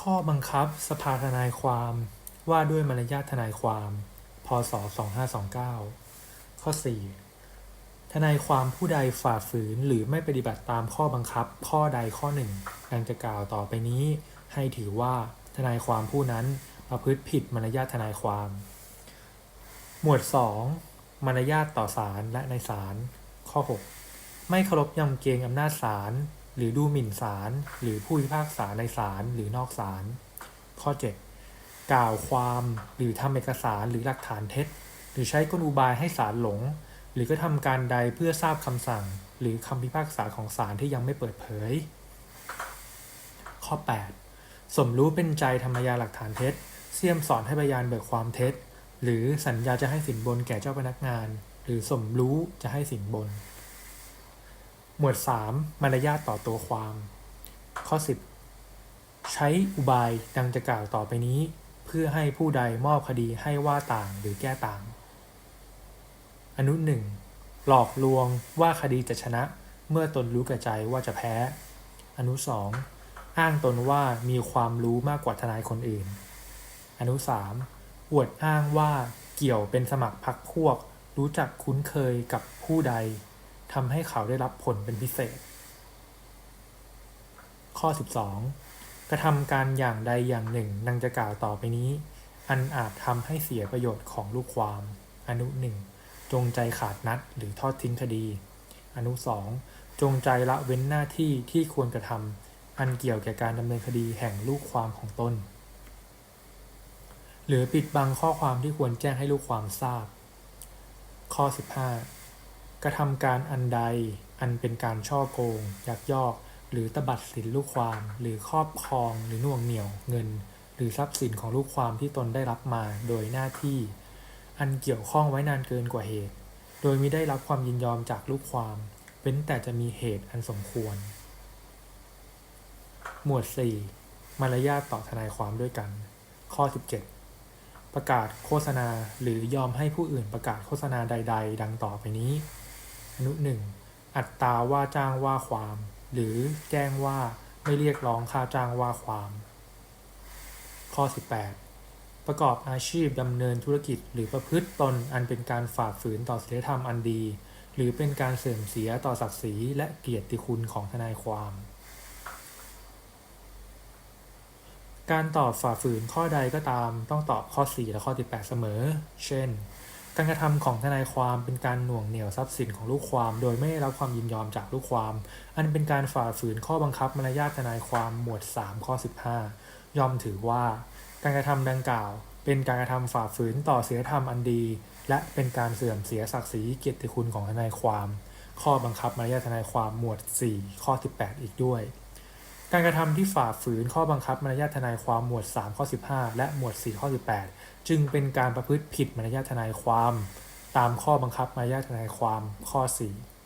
ข้อบังคับสภาทนายความว่าด้วยมารยาททนายความ พศ 2529 ข้อ 4 ทนายความผู้ใดฝ่าฝืนหรือไม่ปฏิบัติตามข้อบังคับข้อใดข้อหนึ่งดังจะกล่าวต่อไปนี้ ให้ถือว่าทนายความผู้นั้นประพฤติผิดมารยาททนายความ หมวด 2 มารยาทต่อศาลและในศาลข้อ 6 ไม่เคารพยำเกรงอำนาจศาล หรือดูหมิ่นศาลหรือผู้พิพากษาในศาลหรือนอกศาลข้อ 7 กล่าวความหรือทำเอกสารหรือหลักฐานเท็จ หรือใช้กลอุบายให้ศาลหลง หรือก็ทำการใดเพื่อทราบคำสั่ง หรือคำพิพากษาของศาลที่ยังไม่เปิดเผย ข้อ 8 สมรู้เป็นใจธรรมยาหลักฐานเท็จเสี่ยมสอนให้พยานเบิกความเท็จ หรือสัญญาจะให้สินบนแก่เจ้าพนักงาน หรือสมรู้จะให้สินบน หมวด 3 มารยาทต่อตัวความ ข้อ 10 ใช้อุบายดังจะกล่าวต่อไปนี้ เพื่อให้ผู้ใดมอบคดีให้ว่าต่างหรือแก้ต่าง อนุหนึ่งหลอกลวงว่าคดีจะชนะ เมื่อตนรู้แก่ใจว่าจะแพ้ อนุสองอ้างตนว่ามีความรู้มากกว่าทนายคนอื่น อนุสามอวดอ้างว่าเกี่ยวเป็นสมัครพรรคพวก รู้จักคุ้นเคยกับผู้ใด ทำให้เขาได้รับผลเป็นพิเศษ ข้อ 12 กระทำการอย่างใดอย่างหนึ่งดังจะกล่าวต่อไปนี้ อันอาจทำให้เสียประโยชน์ของลูกความ อนุหนึ่งจงใจขาดนัดหรือทอดทิ้งคดี อนุสองจงใจละเว้นหน้าที่ที่ควรกระทำอันเกี่ยวแก่การดำเนินคดีแห่งลูกความของตนหรือปิดบังข้อความที่ควรแจ้งให้ลูกความทราบ ข้อ 15 กระทำการอันใดอันเป็นการช่อโกง ยักยอก หรือตบัดสินลูกความ หรือครอบครองหรือน่วงเหนี่ยวเงิน หรือทรัพย์สินของลูกความที่ตนได้รับมาโดยหน้าที่ อันเกี่ยวข้องไว้นานเกินกว่าเหตุ โดยมิได้รับความยินยอมจากลูกความ เว้นแต่จะมีเหตุอันสมควร หมวด 4 มารยาทต่อทนายความด้วยกัน ข้อ 17 ประกาศโฆษณาหรือยอมให้ผู้อื่นประกาศโฆษณาใด ๆ ดังต่อไปนี้ อนุหนึ่งอัตราว่าจ้างว่าความ หรือแจ้งว่าไม่เรียกร้องค่าจ้างว่าความ ข้อ 18 ประกอบอาชีพดำเนินธุรกิจ หรือประพฤติตนอันเป็นการฝ่าฝืนต่อศีลธรรมอันดี หรือเป็นการเสื่อมเสียต่อศักดิ์ศรีและเกียรติคุณของทนายความ การตอบฝ่าฝืนข้อใดก็ตามต้องตอบข้อ 4 และข้อ 18 เสมอ เช่น การกระทำของทนายความเป็นการหน่วงเหนี่ยวทรัพย์สินของลูกความ โดยไม่ได้รับความยินยอมจากลูกความ อันเป็นการฝ่าฝืนข้อบังคับมารยาททนายความหมวด 3 ข้อ 15 ยอมถือว่า การกระทำดังกล่าว เป็นการกระทำฝ่าฝืนต่อศีลธรรมอันดี และเป็นการเสื่อมเสียศักดิ์ศรีเกียรติคุณของทนายความ ข้อบังคับมารยาททนายความหมวด 4 ข้อ 18 อีกด้วย การกระทำที่ฝ่าฝืนข้อบังคับมารยาทนายความหมวด 3 ข้อ 15 และหมวด 4 ข้อ 18 จึงเป็นการประพฤติผิดมารยาทนายความ ตามข้อบังคับมารยาททนายความข้อ 4